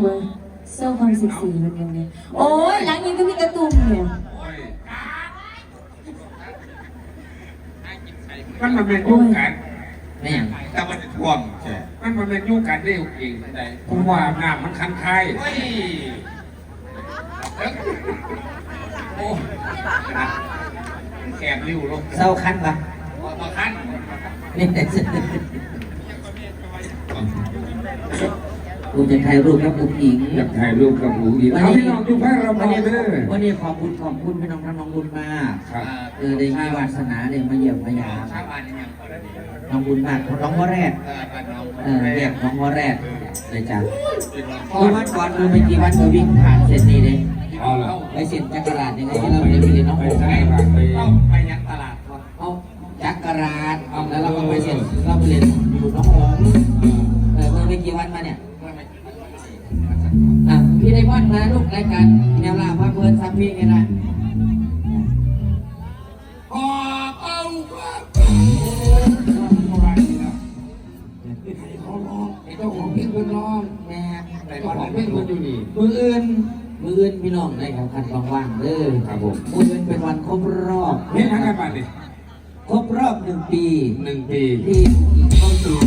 เว้ยโซ่ความเซ็กซี่มันยังไงโอ้ยหลังยังก็มีกระตุ้มเนี่ยมันมันเป็นยุ่งกันไม่อย่างแต่มันจะท่วงใช่มันมันเป็นยุ่งกันได้เองได้ผมว่าอาบน้ำมันคันคายเฮ้ยโอ้แขนริ้วลงเศร้าคันปะมาคันนี่ กูจะถ่ายรูปกับอุ้งอิงอยากถ่ายรูปกับหนูอีกเอาพี่น้องทุกท่านเราวันมานี้เด้อวันนี้ขอบคุณขอบคุณพี่น้องทั้งน้องบุญมากครับเออได้มีวาสนาได้มาเยี่ยมมายามชาวบ้านนี่ยังก็ได้น้องบุญมากน้องหัวแรกเออบ้านน้องเออเรียกน้องหัวแรกเลยจ้ะเป็นวันพ่อเมื่อวันก่อนดูไม่กี่วันก็วิ่งผ่านเส้นนี้เลยเอาละไปเส้นจักร เขาร้องไอ้เจ้าของเพลงคนร้องแม่แต่เจ้าของเพลงคนอยู่นี่มืออื่นมืออื่นพี่น้องได้ครับคันว่างๆเด้อครับผมมืออื่นเป็นวันครบรอบเห็นทั้งกันบ้านนี่ครบรอบหนึ่งปีหนึ่งปีที่เข้าสู่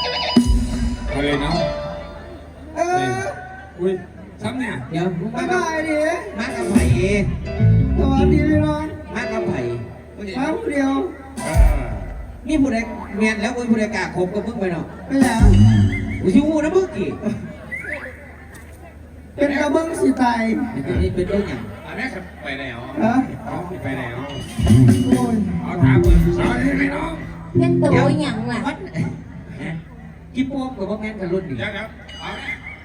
เห็นมึงร้องเอาเลยเนาะเอออุ้ยซ้ำเนี่ยเดี๋ยวบ๊ายบายดิมากับไผ่สวัสดีพี่น้องมากับไผ่มาผู้เดียวเออนี่ผู้ใดเมียนแล้วผู้ใดกล้าคบกับมึงไปเนาะไม่อยากกูชิวูนะมึงกี่เป็นกระเบื้องสีไตายนี่เป็นเรื่องอย่างอันนี้คือไปไหนอ๋อฮะเอาไปไหนอ๋อโอ้ยเอาถามมึงสอนให้ไหนน้องเป็นตัวอหย่างล่ะวัด กี่โป้งกับว่าแม่นกับรุ่นนี่เดี๋ยวเดี๋ยวเอา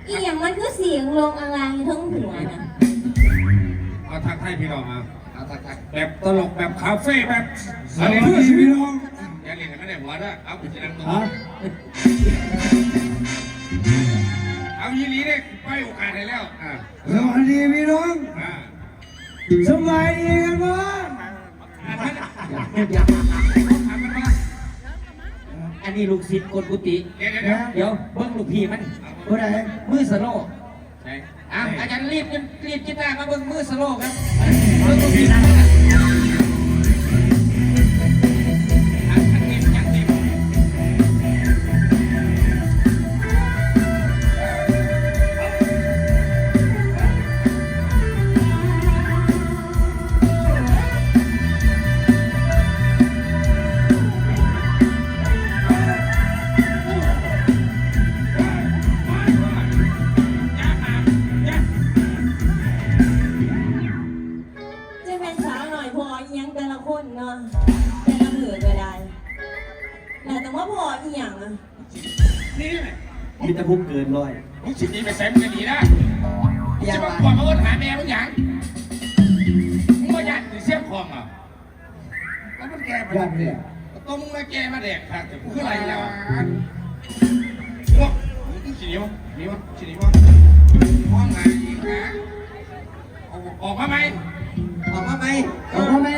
อีหยังมันคือเสียงลงอะไรทั้งหัวนะเอาทักทายพี่น้องมาเอาทักทักแบบตลกแบบคาเฟ่แบบสวัสดีพี่น้องอย่าเรียนกันไม่ได้หัวด้วยเอาไปจะนั่งตรงฮะเอายีรีเนี่ยไปโอกาสได้แล้วอ่าสวัสดีพี่น้องอ่าสบายดีกันบ้างอั นนี้ลูกศิษย์คนกุฏิเดี๋ยวเดี๋ยวเดี๋ยวเดี๋ยวเบิ้งลูกพี่มันผู้ใดมือสโลว์ใช่อะอาจารย์รีบรีบจิตตามาเบิ้งมือสโลว์ครับเบิ้งลูกพี่นั่งนะ ร้อยมึงสิดีไปแซมกันดีนะจะมาก่อนมาวนหาแม่มึงยังมึงมายันเสียบคองอะแล้วมันแก่ไปยันเนี่ยตัวมึงมาแก่มาแดกผักแต่กูคืออะไรแล้วพวกมึงสิหนีวะหนีวะสิหนีวะห้องไหนอีกนะออกมาไหมออกมาไหมเอาทำไม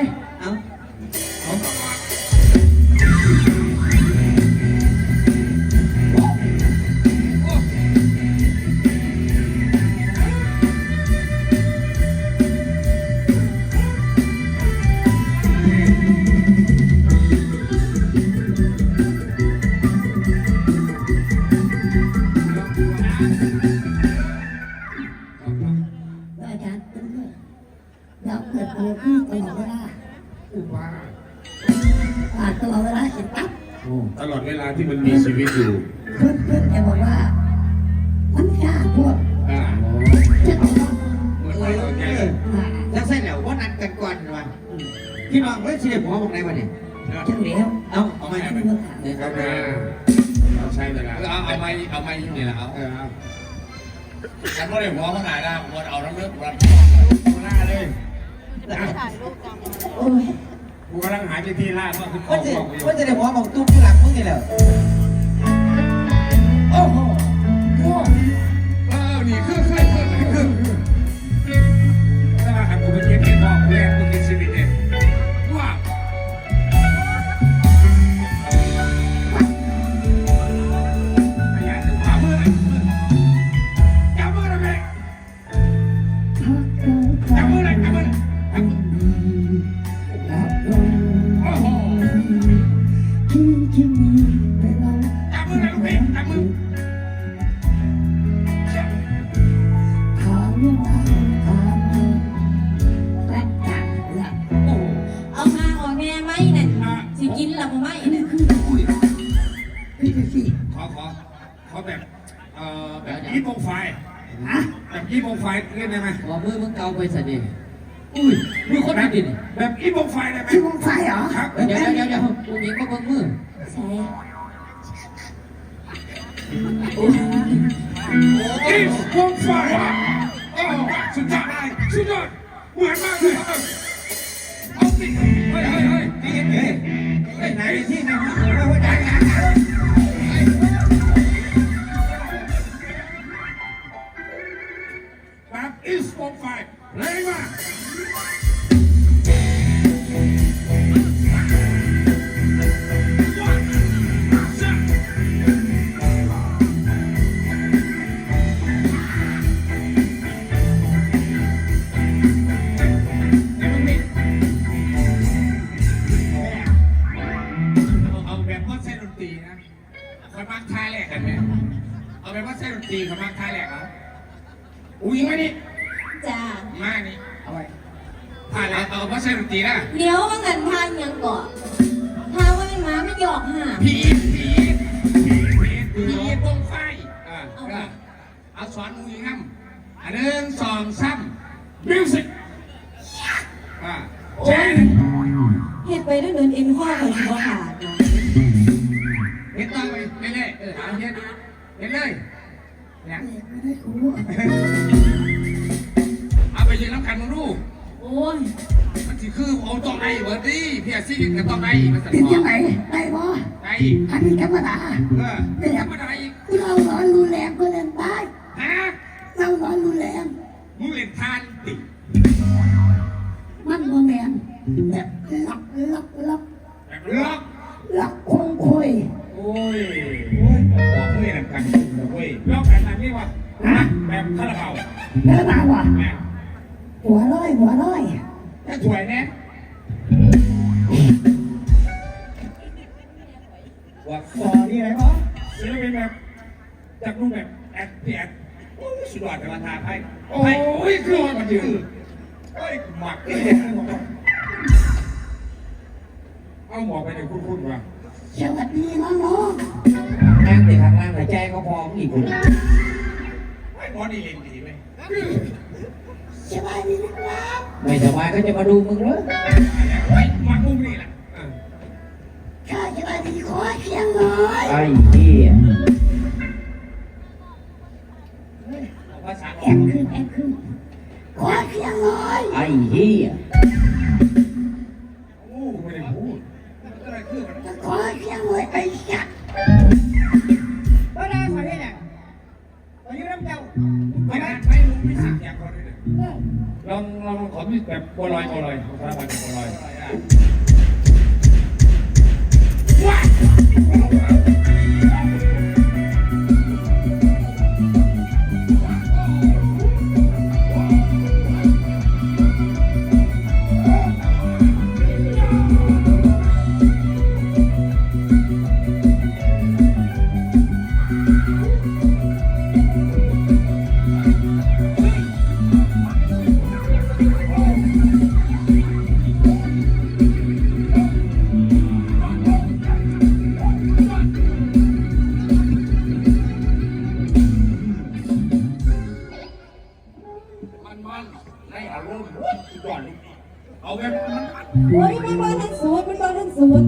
พี่น้องเฮ้ยเสียหัวบอกไหนวะเนี่ยจังเหลียวเอาเอามาที่เมื่อขาเดี๋ยวคครัรับบนะช่เวลาเอาเอาไม่เอาไม่นี่แหละเอาเออเอาฉันก็เลยหัวมันหนาได้หัวเอาน้ำเลือดหัวหน้าเลยโอ้ยกูกำลังหาที่ที่ล่าก็คือขอว่างจะบอกอยู่ว่าจะได้หัวบอกตุ้มหลังมึงนี่แหละ กินละบ่ไหมเนี่ยขอขอขอแบบเอ่อแบบยี่ปงไฟแบบยี่ปงไฟเรียกได้ไหมขอมือมึงเกาไปสิอุ้ยมือคนไม่ดินแบบยี่ปงไฟได้ไหมที่มึงไฟเหรอครับเดี๋ยวเดี๋ยวเดี๋ยวกูยิงก็เบิ่งมือใช่ยี่ปงไฟโอ้สุดยอดเลยสุดยอดเหมือนมากเลยเอาสิเฮ้ยเฮ้ยเฮ้ย เฮ้ ถ่ายแล้วเอาว่าเส้นดนตรีนะเดี๋ยวว่างันทางยังก่อนทางว่าเป็นหมาไม่หยอกห่าผีผีผีผีผีตรงไฟอ่าก็เอาสอนมือน้ำอันหนึ่งสองสามมิวสิกอ่าแชร์เฮ็ดไปด้วยเดินเอ็นข้อก่อนสิบ่ขาดนะเห็นต่อไปเรื่อยๆเออเอาเห็นเห็นเลยเนี่ยไม่ได้กูเอาไปยืนน้ำกันมึงดู โอ้ยมันสิคือเอาต้องไอ้เบิร์ดดี้พี่อาซี่กับต้องไอ้มันสั่นเป็นคอยังไงได้บ่ไอ้อันนี้ธรรมดาเออธรรมดาอีกเรานอนรุนแรงก็เล่นได้ฮะเรานอนรุนแรงมึงเล่นทานติมันโมแมนแบบล็อกล็อกล็อกแบบล็อกล็อกคงคุยโอ้ยโอ้ยบอกมึงเล่นกันโอ้ยล็อกแบบนั้นนี่วะแบบคาราบาวแล้วมาว่ะแม่ หัวร้อยหัวร้อยถ้าสวยแน่ว่าต่อนี่ไหนบ่ศิลปินแบบจากรูปแบบแอดพี่แอดโอ้ยสุดยอดการทาให้โอ้ยคือมันยืนโอ้ยหมักเนี่ยเอาหมอไปในคุ้นๆว่ะสวัสดีน้องน้องนั่งแต่ข้างล่างหายใจก็พออีกคนไอ้หมอนี่เล่นดีไหม สบายดีนะครับไม่สบายก็จะมาดูมึงเลยไอ้หมักมุมนี่แหละข้าสบายดีขอเสียงหน่อยไอ้เหี้ยภาษาแอบขึ้นแอบขึ้นขอเสียงหน่อยไอ้เหี้ย ลองขอมีแบบบัวลอยบัวลอยภาษาบัวลอยว้ามั โอ้ยมันบอลทันสูตรมันบอลทันสูตร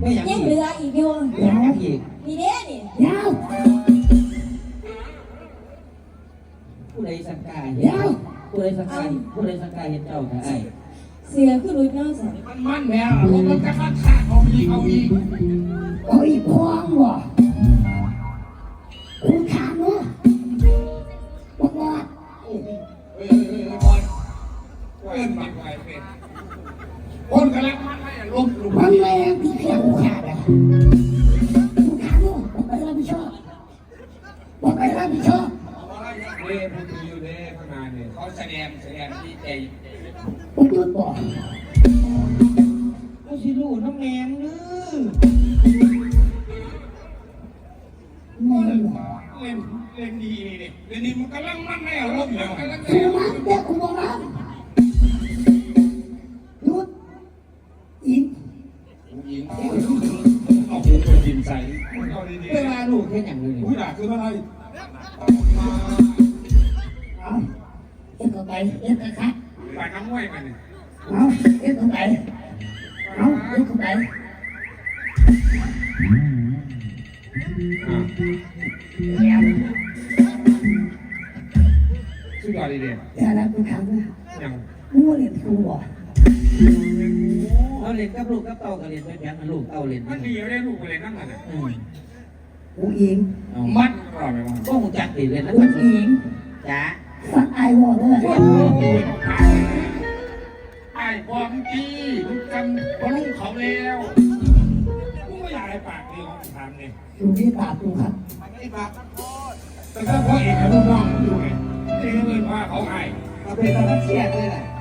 ไม่อยากยังเหลืออีกอยู่อยากอีกนี่เด้นี่ยาวผู้ใดสังกายยาวผู้ใดสังกายผู้ใดสังกายเห็นเจ้าค่ะไอ้เสียคือรู้เนาสิมันมันแล้วมันกระชากขาดเอาอีกเอาอีกโอ้ยพองว่ะ ก็สิรู้น้ำแมงเด้อแม่งเล่นเล่นดีนี่นี่เล่นดีมันกำลังมันให้ลบอยู่กำลังคุณมาเด็กคุณบอกนะหยุดอินยิงเอาหูไปยิงใส่เอาดีเวลาลูกแค่อย่างนี้อุ้ยด่าคืออะไรเอาเอ็ดเข้าไปเอ็ดเข้าไปน้ำห้วยมันนี่เอาเอ็ดเข้าไป เอาเอ็ดเข้าไปอ่าเดี๋ยวสุดยอดดีเด้เดี๋ยวนะคุณถามนะยังงูเรียนครูบอกเราเล่นกับลูกกับเต่าก็เล่นไปแบบนั้นลูกเต่าเล่นมันดีไม่ได้ลูกเลยนั่งมันอะอืมกูอิงเอามัดก็ไม่ว่าก็หูจักติเล่นแล้วกูมันอิงจ้าฟังไอวอลด้วย ไอ้ความจีมึงกันพอลุงเขาแล้วมึงไม่อยากให้ปากดีของทางนี่อยู่ที่ปากกูครับแต่ถ้าพ่อเอกกับลูกน้องอยู่ไงที่เงินว่าเขาไอ้เอาเป็นตอนนั้นเครียดเลยแหละเนี่ย